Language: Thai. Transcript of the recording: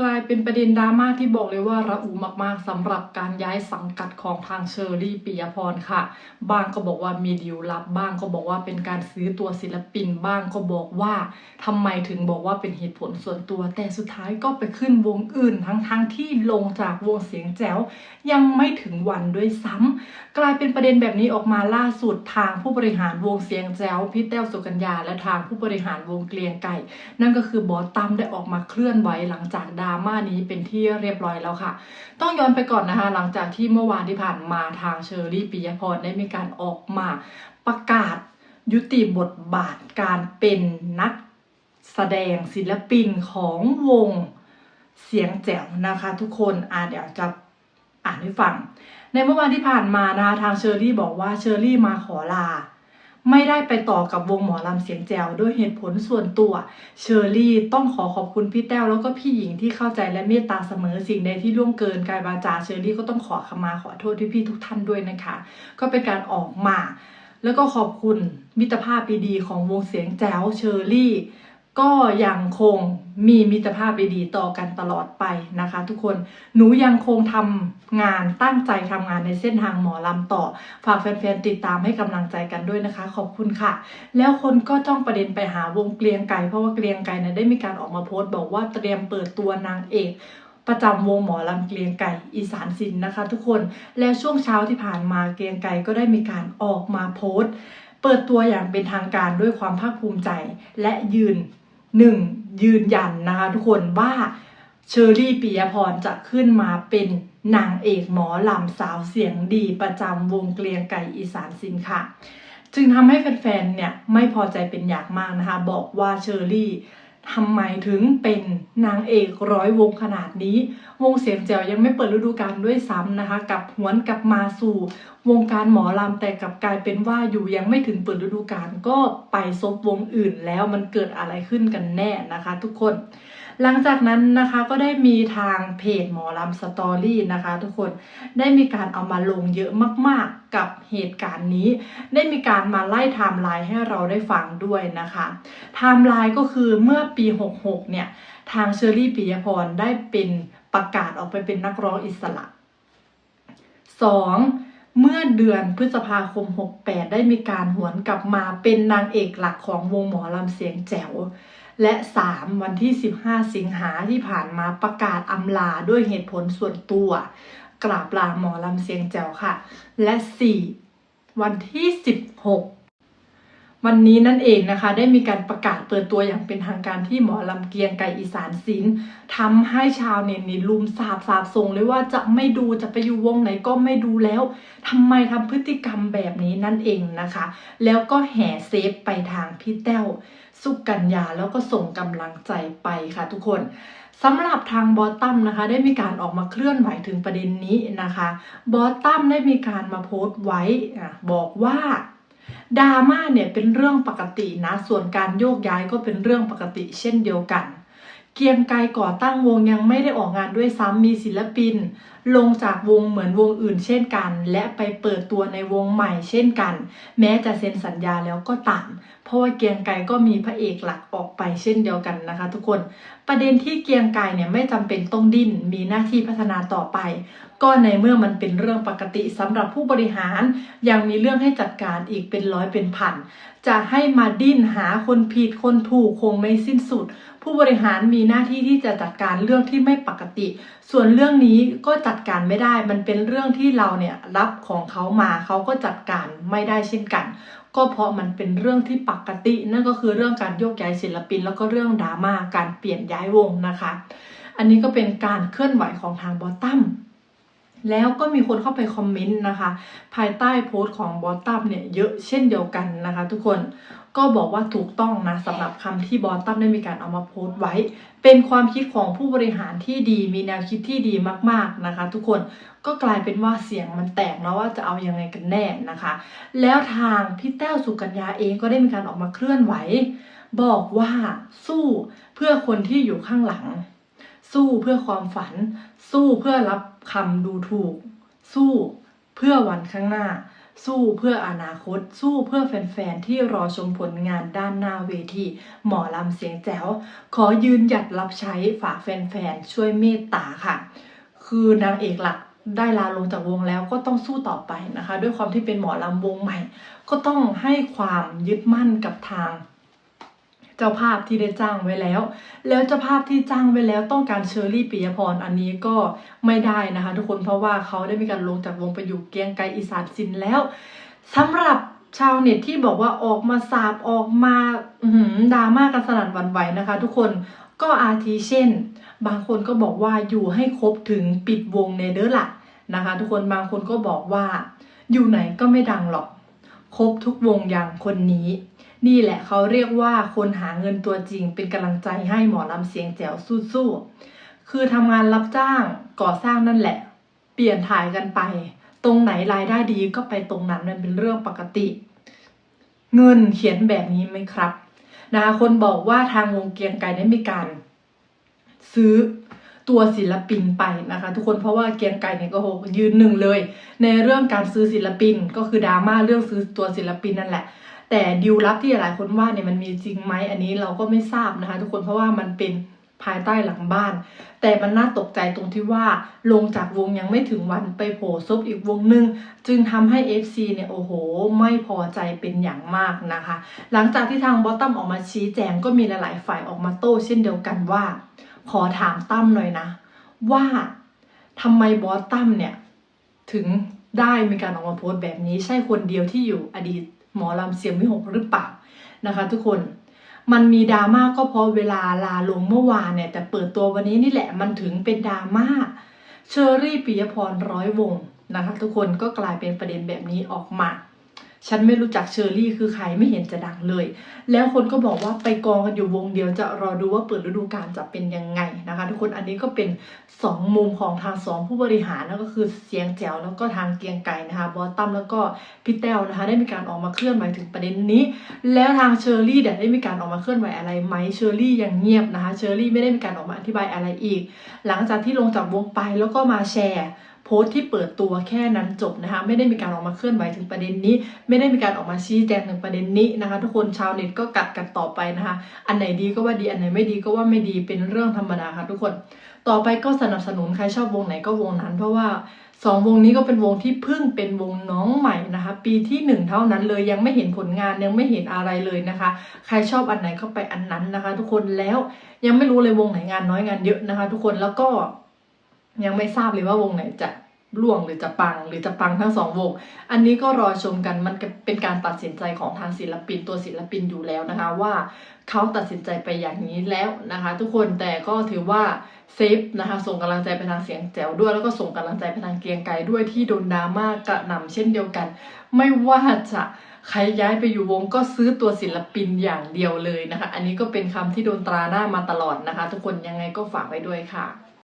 กลายเป็นประเด็นดราม่าที่บอกเลยว่าระอุมากๆสำหรับการย้ายสังกัดของทางเชอรี่ปิยพรค่ะบางก็บอกว่ามีดีลลับ บ้างก็บอกว่าเป็นการซื้อตัวศิลปิน บ้างก็บอกว่าทำไมถึงบอกว่าเป็นเหตุผลส่วนตัว แต่สุดท้ายก็ไปขึ้นวงอื่น ทั้งๆทที่ลงจากวงเสียงแจ๋วยังไม่ถึงวันด้วยซ้ำกลายเป็นประเด็นแบบนี้ออกมาล่าสุดทางผู้บริหารวงเสียงแจ๋วพี่แต้วสุกัญญาและทางผู้บริหารวงเกลียงไก่ นั่นก็คือบอสตั้มได้ออกมาเคลื่อนไหวหลังจากดราม่านี้เป็นที่เรียบร้อยแล้วค่ะ ต้องย้อนไปก่อนนะคะ หลังจากที่เมื่อวานที่ผ่านมาทางเชอรี่ปิยพรได้มีการออกมาประกาศยุติบทบาทการเป็นนักแสดงศิลปินของวงเสียงแจ๋วนะคะทุกคนอ่าเดี๋ยวจะอ่านให้ฟัง ในเมื่อวานที่ผ่านมานะคะทางเชอรี่บอกว่าเชอรี่มาขอลา ไม่ได้ไปต่อกับวงหมอลำเสียงแจวด้วยเหตุผลส่วนตัวเชอรี่ต้องขอขอบคุณพี่แต้วแล้วก็พี่หญิงที่เข้าใจและเมตตาเสมอสิ่งใดที่ล่วงเกินกายวาจาเชอรี่ก็ต้องขอขมาขอโทษที่พี่ๆทุกท่านด้วยนะคะ ก็เป็นการออกมา แล้วก็ขอบคุณมิตรภาพดีๆของวงเสียงแจ๋วเชอรี่ ก็ยังคงมีมิตรภาพดีๆต่อกันตลอดไปนะคะ ทุกคนหนูยังคงทำงานตั้งใจทำงานในเส้นทางหมอลำต่อ ฝากแฟนๆติดตามให้กำลังใจกันด้วยนะคะ ขอบคุณค่ะ แล้วคนก็จ้องประเด็นไปหาวงเกลียงไก่เพราะว่าเกลียงไก่นี่ยได้มีการออกมาโพสต์บอกว่าเตรียมเปิดตัวนางเอกประจำวงหมอลำเกลียงไก่อีสานสินนะคะ ทุกคนและช่วงเช้าที่ผ่านมาเกลียงไก่ก็ได้มีการออกมาโพสต์ เปิดตัวอย่างเป็นทางการด้วยความภาคภูมิใจ และยืน หนึ่งยืนยันนะคะทุกคนว่าเชอรี่ปิยพรจะขึ้นมาเป็นนางเอกหมอลำสาวเสียงดีประจำวงเกลียงไก่อีสานสินค่ะ จึงทำให้แฟนๆเนี่ยไม่พอใจเป็นอย่างมากนะคะ บอกว่าเชอรี่ ทำไมถึงเป็นนางเอกร้อยวงขนาดนี้ วงเสียงแจ๋วยังไม่เปิดฤดูกาลด้วยซ้ำนะคะ กับหวนกลับมาสู่ วงการหมอลำแต่กับกลายเป็นว่าอยู่ยังไม่ถึงเปิดฤดูกาลก็ไปซบวงอื่นแล้วมันเกิดอะไรขึ้นกันแน่นะคะ ทุกคน หลังจากนั้นนะคะก็ได้มีทางเพจหมอลำสตอรี่นะคะทุกคนได้มีการเอามาลงเยอะมากๆกับเหตุการณ์นี้ ได้มีการมาไล่ไทม์ไลน์ให้เราได้ฟังด้วยนะคะไทม์ไลน์ก็คือเมื่อปี 66 เนี่ย ทางเชอรี่ปิยพรได้เป็นประกาศออกไปเป็นนักร้องอิสระ 2. เมื่อเดือนพฤษภาคม 68 ได้มีการหวนกลับมาเป็นนางเอกหลักของวงหมอลำเสียงแจ๋ว และ 3. วันที่ 15 สิงหาที่ผ่านมาประกาศอำลาด้วยเหตุผลส่วนตัว กราบลาหมอลำเสียงแจ๋วค่ะ และ 4. วันที่ 16 วันนี้นั่นเองนะคะ ได้มีการประกาศเปิดตัวอย่างเป็นทางการที่หมอลำเกียงไก่อีสานศิลป์ทำให้ชาวเน็ตนี่ลุมสาบสาบส่งเลยว่าจะไม่ดูจะไปอยู่วงไหนก็ไม่ดูแล้วทำไมทำพฤติกรรมแบบนี้นั่นเองนะคะ แล้วก็แห่เซฟไปทางพี่แต้วสุกัญญาแล้วก็ส่งกำลังใจไปค่ะทุกคนสำหรับทางบอสตัมนะคะ ได้มีการออกมาเคลื่อนไหวถึงประเด็นนี้นะคะ บอสตัมได้มีการมาโพสต์ไว้อะบอกว่า ดราม่าเนี่ยเป็นเรื่องปกตินะ ส่วนการโยกย้ายก็เป็นเรื่องปกติเช่นเดียวกัน เกียงไกรก่อตั้งวงยังไม่ได้ออกงานด้วยซ้ำมีศิลปิน ลงจากวงเหมือนวงอื่นเช่นกัน และไปเปิดตัวในวงใหม่เช่นกัน แม้จะเซ็นสัญญาแล้วก็ตาม เพราะว่าเกียงไกรก็มีพระเอกหลักออกไปเช่นเดียวกันนะคะ ทุกคนประเด็นที่เกียงไกรเนี่ยไม่จำเป็นต้องดิ้นมีหน้าที่พัฒนาต่อไป ก็ในเมื่อมันเป็นเรื่องปกติสำหรับผู้บริหาร ยังมีเรื่องให้จัดการอีกเป็นร้อยเป็นพันจะให้มาดิ้นหาคนผิดคนถูกคงไม่สิ้นสุด ผู้บริหารมีหน้าที่ที่จะจัดการเรื่องที่ไม่ปกติ ส่วนเรื่องนี้ก็จัดการไม่ได้ มันเป็นเรื่องที่เราเนี่ยรับของเขามาเขาก็จัดการไม่ได้เช่นกัน ก็เพราะมันเป็นเรื่องที่ปกติ นั่นก็คือเรื่องการโยกย้ายศิลปิน แล้วก็เรื่องดราม่าการเปลี่ยนย้ายวงนะคะ อันนี้ก็เป็นการเคลื่อนไหวของทางบอตตัม แล้วก็มีคนเข้าไปคอมเมนต์นะคะ ภายใต้โพสต์ของบอสตัมเนี่ยเยอะเช่นเดียวกันนะคะ ทุกคนก็บอกว่าถูกต้องนะสำหรับคำที่บอสตัมได้มีการเอามาโพสต์ไว้ เป็นความคิดของผู้บริหารที่ดีมีแนวคิดที่ดีมากๆนะคะ ทุกคนก็กลายเป็นว่าเสียงมันแตกเนาะว่าจะเอายังไงกันแน่นะคะ แล้วทางพี่แต้วสุกัญญาเองก็ได้มีการออกมาเคลื่อนไหว บอกว่าสู้เพื่อคนที่อยู่ข้างหลัง สู้เพื่อความฝัน สู้เพื่อรับคำดูถูก สู้เพื่อวันข้างหน้า สู้เพื่ออนาคต สู้เพื่อแฟนๆ ที่รอชมผลงานด้านหน้าเวที หมอลำเสียงแจ๋ว ขอยืนหยัดรับใช้ฝากแฟนๆ ช่วยเมตตาค่ะ คือนางเอกหลักได้ลาลงจากวงแล้วก็ต้องสู้ต่อไปนะคะ ด้วยความที่เป็นหมอลำวงใหม่ ก็ต้องให้ความยึดมั่นกับทาง เจ้าภาพที่ได้จ้างไว้แล้ว แล้วเจ้าภาพที่จ้างไว้แล้วต้องการเชอรี่ปิยพรอันนี้ก็ไม่ได้นะคะ ทุกคนเพราะว่าเขาได้มีการลงจากวงไปอยู่เกียงไกรอีสานสินแล้วสำหรับชาวเน็ตที่บอกว่าออกมาสาบออกมาหือดราม่ากันสนั่นหวั่นไหวนะคะ ทุกคนก็อาทิเช่น บางคนก็บอกว่าอยู่ให้ครบถึงปิดวงในเด้อละนะคะ ทุกคนบางคนก็บอกว่า อยู่ไหนก็ไม่ดังหรอก ครบทุกวงอย่างคนนี้ นี่แหละเขาเรียกว่าคนหาเงินตัวจริง เป็นกำลังใจให้หมอลำเสียงแจ๋วสู้ๆคือทำงานรับจ้างก่อสร้างนั่นแหละ เปลี่ยนถ่ายกันไป ตรงไหนรายได้ดีก็ไปตรงนั้นมันเป็นเรื่องปกติ เงินเขียนแบบนี้ไหมครับนะคะคนบอกว่าทางวงเกียงไกรได้มีการ ซื้อตัวศิลปินไปนะคะ ทุกคนเพราะว่าเกียงไกรเนี่ยก็โหยืนหนึ่งเลย ในเรื่องการซื้อศิลปินก็คือดราม่าเรื่องซื้อตัวศิลปินนั่นแหละ แต่ดิวลับที่หลายคนว่าเนี่ยมันมีจริงไหมอันนี้เราก็ไม่ทราบนะคะ ทุกคนเพราะว่ามันเป็นภายใต้หลังบ้าน แต่มันน่าตกใจตรงที่ว่าลงจากวงยังไม่ถึงวันไปโผล่ซบอีกวงหนึ่งจึงทำให้ FC เนี่ยโอ้โห ไม่พอใจเป็นอย่างมากนะคะ หลังจากที่ทางบอสตัมออกมาชี้แจงก็มีหลายๆฝ่ายออกมาโต้เช่นเดียวกันว่า ขอถามตั้มหน่อยนะ ว่าทำไมบอสตัมเนี่ยถึงได้มีการออกมาโพสต์แบบนี้ใช่คนเดียวที่อยู่อดีต หมอลำเสียงวิหกหรือเปล่านะคะ ทุกคนมันมีดราม่าก็เพราะเวลาลาลงเมื่อวานเนี่ยแต่เปิดตัววันนี้นี่แหละมันถึงเป็นดราม่าเชอรี่ปิยพรร้อยวงนะคะ ทุกคนก็กลายเป็นประเด็นแบบนี้ออกมา ฉันไม่รู้จักเชอรี่คือใครไม่เห็นจะดังเลย แล้วคนก็บอกว่าไปกองกันอยู่วงเดียวจะรอดูว่าเปิดฤดูกาลจะเป็นยังไงนะคะ ทุกคนอันนี้ก็เป็นสองมุมของทางสองผู้บริหารนั่นก็คือเสียงแจ๋วแล้วก็ทางเกียงไก่นะคะบอสตัมแล้วก็พี่แต้วนะคะ ได้มีการออกมาเคลื่อนไหวถึงประเด็นนี้ แล้วทางเชอรี่เนี่ยได้มีการออกมาเคลื่อนไหวอะไรไหมเชอรี่ยังเงียบนะคะเชอรี่ไม่ได้มีการออกมาอธิบายอะไรอีก หลังจากที่ลงจากวงไปแล้วก็มาแชร์ โพสต์ที่เปิดตัวแค่นั้นจบนะคะไม่ได้มีการออกมาเคลื่อนไหวถึงประเด็นนี้ ไม่ได้มีการออกมาชี้แจงถึงประเด็นนี้นะคะ ทุกคนชาวเน็ตก็กัดกันต่อไปนะคะ อันไหนดีก็ว่าดีอันไหนไม่ดีก็ว่าไม่ดีเป็นเรื่องธรรมดาค่ะทุกคน ต่อไปก็สนับสนุนใครชอบวงไหนก็วงนั้น เพราะว่าสองวงนี้ก็เป็นวงที่เพิ่งเป็นวงน้องใหม่นะคะ ปีที่หนึ่งเท่านั้นเลยยังไม่เห็นผลงานยังไม่เห็นอะไรเลยนะคะ ใครชอบอันไหนก็ไปอันนั้นนะคะ ทุกคนแล้วยังไม่รู้เลยวงไหนงานน้อยงานเยอะนะคะ ทุกคนแล้วก็ ยังไม่ทราบเลยว่าวงไหนจะล่วงหรือจะปังหรือจะปังทั้งสองวง อันนี้ก็รอชมกันมันเป็นการตัดสินใจของทางศิลปินตัวศิลปินอยู่แล้วนะคะ ว่าเขาตัดสินใจไปอย่างนี้แล้วนะคะ ทุกคนแต่ก็ถือว่าเซฟนะคะ ส่งกำลังใจไปทางเสียงแจ๋วด้วย แล้วก็ส่งกำลังใจไปทางเกียงไกรด้วยที่โดนดราม่ากระหน่ำเช่นเดียวกัน ไม่ว่าจะใครย้ายไปอยู่วงก็ซื้อตัวศิลปินอย่างเดียวเลยนะคะ อันนี้ก็เป็นคำที่โดนตราหน้ามาตลอดนะคะ ทุกคนยังไงก็ฝากไว้ด้วยค่ะ